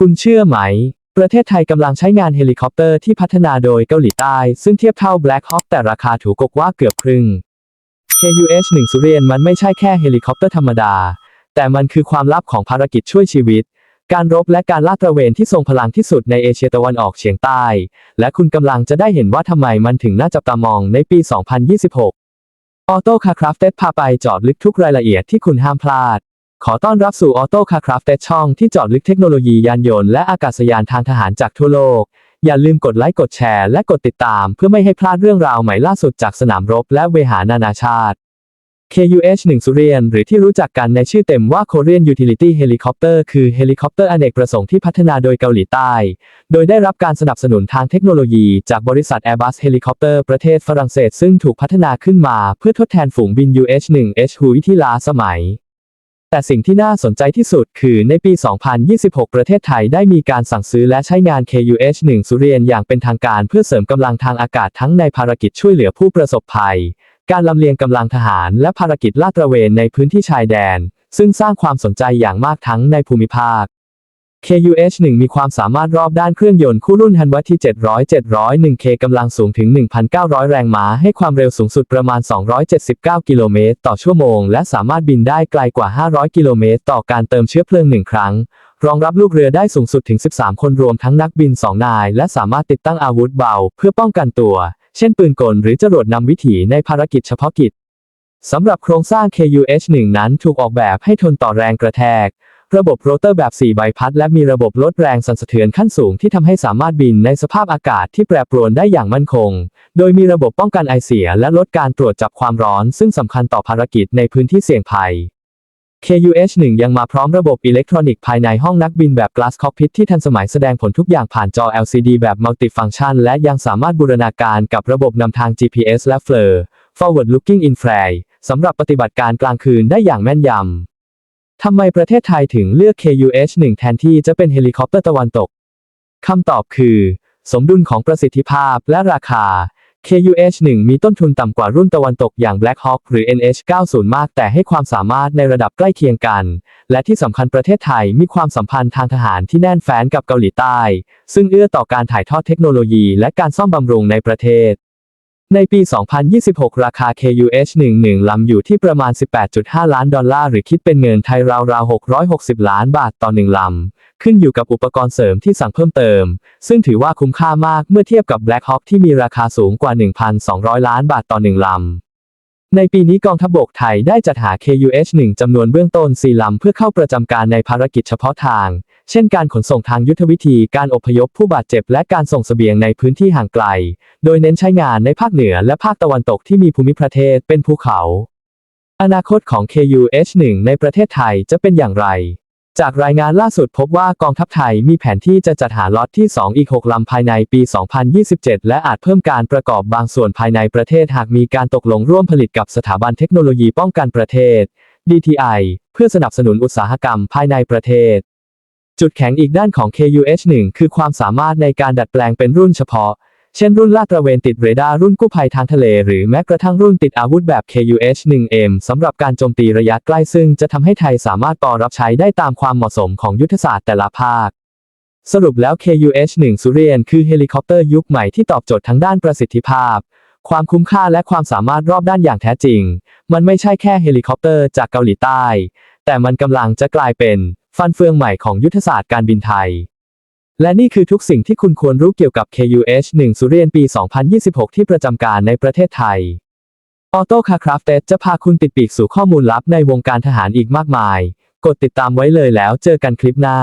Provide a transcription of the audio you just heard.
คุณเชื่อไหม ประเทศไทยกำลังใช้งานเฮลิคอปเตอร์ที่พัฒนาโดยเกาหลีใต้ ซึ่งเทียบเท่า Black Hawk แต่ราคาถูกกว่าเกือบครึ่ง KUH-1 สุเรียนมันไม่ใช่แค่เฮลิคอปเตอร์ธรรมดา แต่มันคือความลับของภารกิจช่วยชีวิต การรบและการลาดตระเวนที่ทรงพลังที่สุดในเอเชียตะวันออกเฉียงใต้ และคุณกำลังจะได้เห็นว่าทำไมมันถึงน่าจับตามองในปี 2026 ออโต้คาคราฟเต็พาไปจอดลึกทุกรายละเอียดที่คุณห้ามพลาด ขอต้อนรับสู่ออโต้คาคราฟเต็ช่องที่จอดลึกเทคโนโลยียานยนต์และอากาศยานทางทหารจากทั่วโลก อย่าลืมกดไลค์กดแชร์และกดติดตามเพื่อไม่ให้พลาดเรื่องราวใหม่ล่าสุดจากสนามรบและเวหานานาชาติ KUH-1 สุเรียนหรือที่รู้จักกันในชื่อเต็มว่า Korean Utility Helicopter คือเฮลิคอปเตอร์อเนกประสงค์ที่พัฒนาโดยเกาหลีใต้ โดยได้รับการสนับสนุนทางเทคโนโลยีจากบริษัท Airbus Helicopter ประเทศฝรั่งเศสซึ่งถูกพัฒนาขึ้นมาเพื่อทดแทนฝูงบิน UH-1H หุยที่ล้าสมัย แต่สิ่งที่น่าสนใจที่สุดคือในปี 2026 ประเทศไทยได้มีการสั่งซื้อและใช้งาน KUH-1 สุเรียนอย่างเป็นทางการเพื่อเสริมกำลังทางอากาศทั้งในภารกิจช่วยเหลือผู้ประสบภัย การลำเลียงกำลังทหารและภารกิจลาดตระเวนในพื้นที่ชายแดน ซึ่งสร้างความสนใจอย่างมากทั้งในภูมิภาค KUH-1 มีความสามารถรอบด้านเครื่องยนต์คู่รุ่นฮันวัตที่ 700 701K กำลังสูงถึง 1,900 แรงม้า ให้ความเร็วสูงสุดประมาณ 279 กิโลเมตรต่อชั่วโมง และสามารถบินได้ไกลกว่า 500 กิโลเมตรต่อการเติมเชื้อเพลิงหนึ่งครั้ง รองรับลูกเรือได้สูงสุดถึง 13 คนรวมทั้งนักบิน 2 นาย และสามารถติดตั้งอาวุธเบา เพื่อป้องกันตัว เช่นปืนกลหรือจรวดนำวิถีในภารกิจเฉพาะกิจสำหรับโครงสร้าง KUH-1 นั้นถูกออกแบบให้ทนต่อแรงกระแทก ระบบโรเตอร์แบบ 4 ใบพัด และมีระบบลดแรงสั่นสะเทือนขั้นสูงที่ทำให้สามารถบินในสภาพอากาศที่แปรปรวนได้อย่างมั่นคง โดยมีระบบป้องกันไอเสียและลดการตรวจจับความร้อน ซึ่งสำคัญต่อภารกิจในพื้นที่เสี่ยงภัย KUH-1 ยังมาพร้อมระบบอิเล็กทรอนิกส์ภายในห้องนักบินแบบ Glass Cockpit ที่ทันสมัยแสดงผลทุกอย่างผ่านจอ LCD แบบ Multifunction และยังสามารถบูรณาการกับระบบนำทาง GPS และ FLIR Forward Looking Infrared สำหรับปฏิบัติการกลางคืนได้อย่างแม่นยำ ทำไมประเทศไทยถึงเลือก KUH-1 แทนที่จะเป็นเฮลิคอปเตอร์ตะวันตก คำตอบคือ สมดุลของประสิทธิภาพและราคา KUH-1 มีต้นทุนต่ำกว่ารุ่นตะวันตกอย่าง Black Hawk หรือ NH90 มากแต่ให้ความสามารถในระดับใกล้เคียงกัน และที่สำคัญประเทศไทยมีความสัมพันธ์ทางทหารที่แน่นแฟ้นกับเกาหลีใต้ ซึ่งเอื้อต่อการถ่ายทอดเทคโนโลยีและการซ่อมบำรุงในประเทศ ในปี 2026 ราคา KUH-1 1ลำอยู่ที่ประมาณ 18.5 ล้านดอลลาร์หรือคิดเป็นเงินไทยราวๆ 660 ล้านบาทต่อ 1 ลำ ขึ้นอยู่กับอุปกรณ์เสริมที่สั่งเพิ่มเติม ซึ่งถือว่าคุ้มค่ามากเมื่อเทียบกับ Black Hawk ที่มีราคาสูงกว่า 1,200 ล้านบาทต่อ 1 ลำ ในปีนี้กองทัพบกไทยได้จัดหา KUH-1 จำนวนเบื้องต้น4ลำเพื่อเข้าประจำการในภารกิจเฉพาะทาง เช่นการขนส่งทางยุทธวิธี การอพยพผู้บาดเจ็บและการส่งเสบียงในพื้นที่ห่างไกล โดยเน้นใช้งานในภาคเหนือและภาคตะวันตกที่มีภูมิประเทศเป็นภูเขา อนาคตของ KUH-1 ในประเทศไทยจะเป็นอย่างไร จากรายงานล่าสุดพบว่ากองทัพไทยมีแผนที่จะจัดหาล็อตที่ 2 อีก 6 ลำภายในปี 2027 และอาจเพิ่มการประกอบบางส่วนภายในประเทศหากมีการตกลงร่วมผลิตกับสถาบันเทคโนโลยีป้องกันประเทศ DTI เพื่อสนับสนุนอุตสาหกรรมภายในประเทศ จุดแข็งอีกด้านของ KUH-1 คือความสามารถในการดัดแปลงเป็นรุ่นเฉพาะ เช่นรุ่นลาดตระเวนติดเรดาร์รุ่นกู้ภัยทางทะเล หรือแม้กระทั่งรุ่นติดอาวุธแบบ KUH-1M สำหรับการโจมตีระยะใกล้ซึ่งจะทำให้ไทยสามารถต่อรับใช้ได้ตามความเหมาะสมของยุทธศาสตร์แต่ละภาค สรุปแล้ว KUH-1 สุเรียนคือเฮลิคอปเตอร์ยุคใหม่ที่ตอบโจทย์ทั้งด้านประสิทธิภาพ ความคุ้มค่าและความสามารถรอบด้านอย่างแท้จริง มันไม่ใช่แค่เฮลิคอปเตอร์จากเกาหลีใต้ แต่มันกำลังจะกลายเป็น ฟันเฟืองใหม่ของยุทธศาสตร์การบินไทย และนี่คือทุกสิ่งที่คุณควรรู้เกี่ยวกับ KUH-1 สุเรียนปี 2026 ที่ประจำการในประเทศไทย ออโต้คาคราฟเตจะพาคุณติดปีกสู่ข้อมูลลับในวงการทหารอีกมากมาย กดติดตามไว้เลยแล้วเจอกันคลิปหน้า